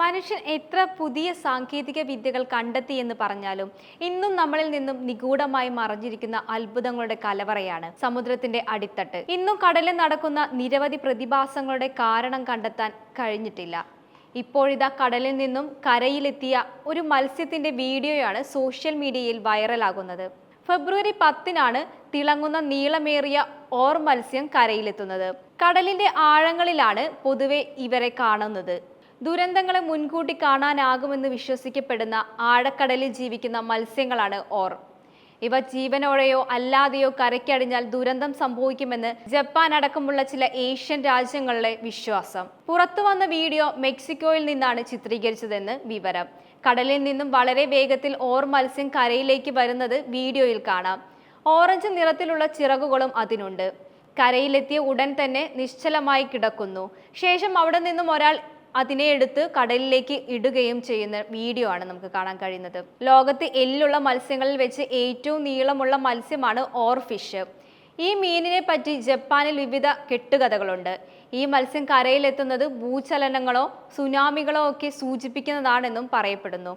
മനുഷ്യൻ എത്ര പുതിയ സാങ്കേതിക വിദ്യകൾ കണ്ടെത്തി എന്ന് പറഞ്ഞാലും ഇന്നും നമ്മളിൽ നിന്നും നിഗൂഢമായി മറഞ്ഞിരിക്കുന്ന അത്ഭുതങ്ങളുടെ കലവറയാണ് സമുദ്രത്തിന്റെ അടിത്തട്ട്. ഇന്നും കടലിൽ നടക്കുന്ന നിരവധി പ്രതിഭാസങ്ങളുടെ കാരണം കണ്ടെത്താൻ കഴിഞ്ഞിട്ടില്ല. ഇപ്പോഴിതാ കടലിൽ നിന്നും കരയിലെത്തിയ ഒരു മത്സ്യത്തിന്റെ വീഡിയോയാണ് സോഷ്യൽ മീഡിയയിൽ വൈറലാകുന്നത്. ഫെബ്രുവരി പത്തിനാണ് തിളങ്ങുന്ന നീളമേറിയ ഓർ മത്സ്യം കരയിലെത്തുന്നത്. കടലിന്റെ ആഴങ്ങളിലാണ് പൊതുവെ ഇവരെ കാണുന്നത്. ദുരന്തങ്ങളെ മുൻകൂട്ടി കാണാനാകുമെന്ന് വിശ്വസിക്കപ്പെടുന്ന ആഴക്കടലിൽ ജീവിക്കുന്ന മത്സ്യങ്ങളാണ് ഓർ. ഇവ ജീവനോടെയോ അല്ലാതെയോ കരയ്ക്കടിഞ്ഞാൽ ദുരന്തം സംഭവിക്കുമെന്ന് ജപ്പാൻ അടക്കമുള്ള ചില ഏഷ്യൻ രാജ്യങ്ങളിലെ വിശ്വാസം. പുറത്തു വന്ന വീഡിയോ മെക്സിക്കോയിൽ നിന്നാണ് ചിത്രീകരിച്ചതെന്ന് വിവരം. കടലിൽ നിന്നും വളരെ വേഗത്തിൽ ഓർ മത്സ്യം കരയിലേക്ക് വരുന്നത് വീഡിയോയിൽ കാണാം. ഓറഞ്ച് നിറത്തിലുള്ള ചിറകുകളും അതിനുണ്ട്. കരയിലെത്തിയ ഉടൻ തന്നെ നിശ്ചലമായി കിടക്കുന്നു. ശേഷം അവിടെ നിന്നും ഒരാൾ അതിനെ എടുത്ത് കടലിലേക്ക് ഇടുകയും ചെയ്യുന്ന വീഡിയോ ആണ് നമുക്ക് കാണാൻ കഴിയുന്നത്. ലോകത്ത് എല്ലുള്ള മത്സ്യങ്ങളിൽ വെച്ച് ഏറ്റവും നീളമുള്ള മത്സ്യമാണ് ഓർ ഫിഷ്. ഈ മീനിനെ പറ്റി ജപ്പാനിൽ വിവിധ കെട്ടുകഥകളുണ്ട്. ഈ മത്സ്യം കരയിലെത്തുന്നത് ഭൂചലനങ്ങളോ സുനാമികളോ ഒക്കെ സൂചിപ്പിക്കുന്നതാണെന്നും പറയപ്പെടുന്നു.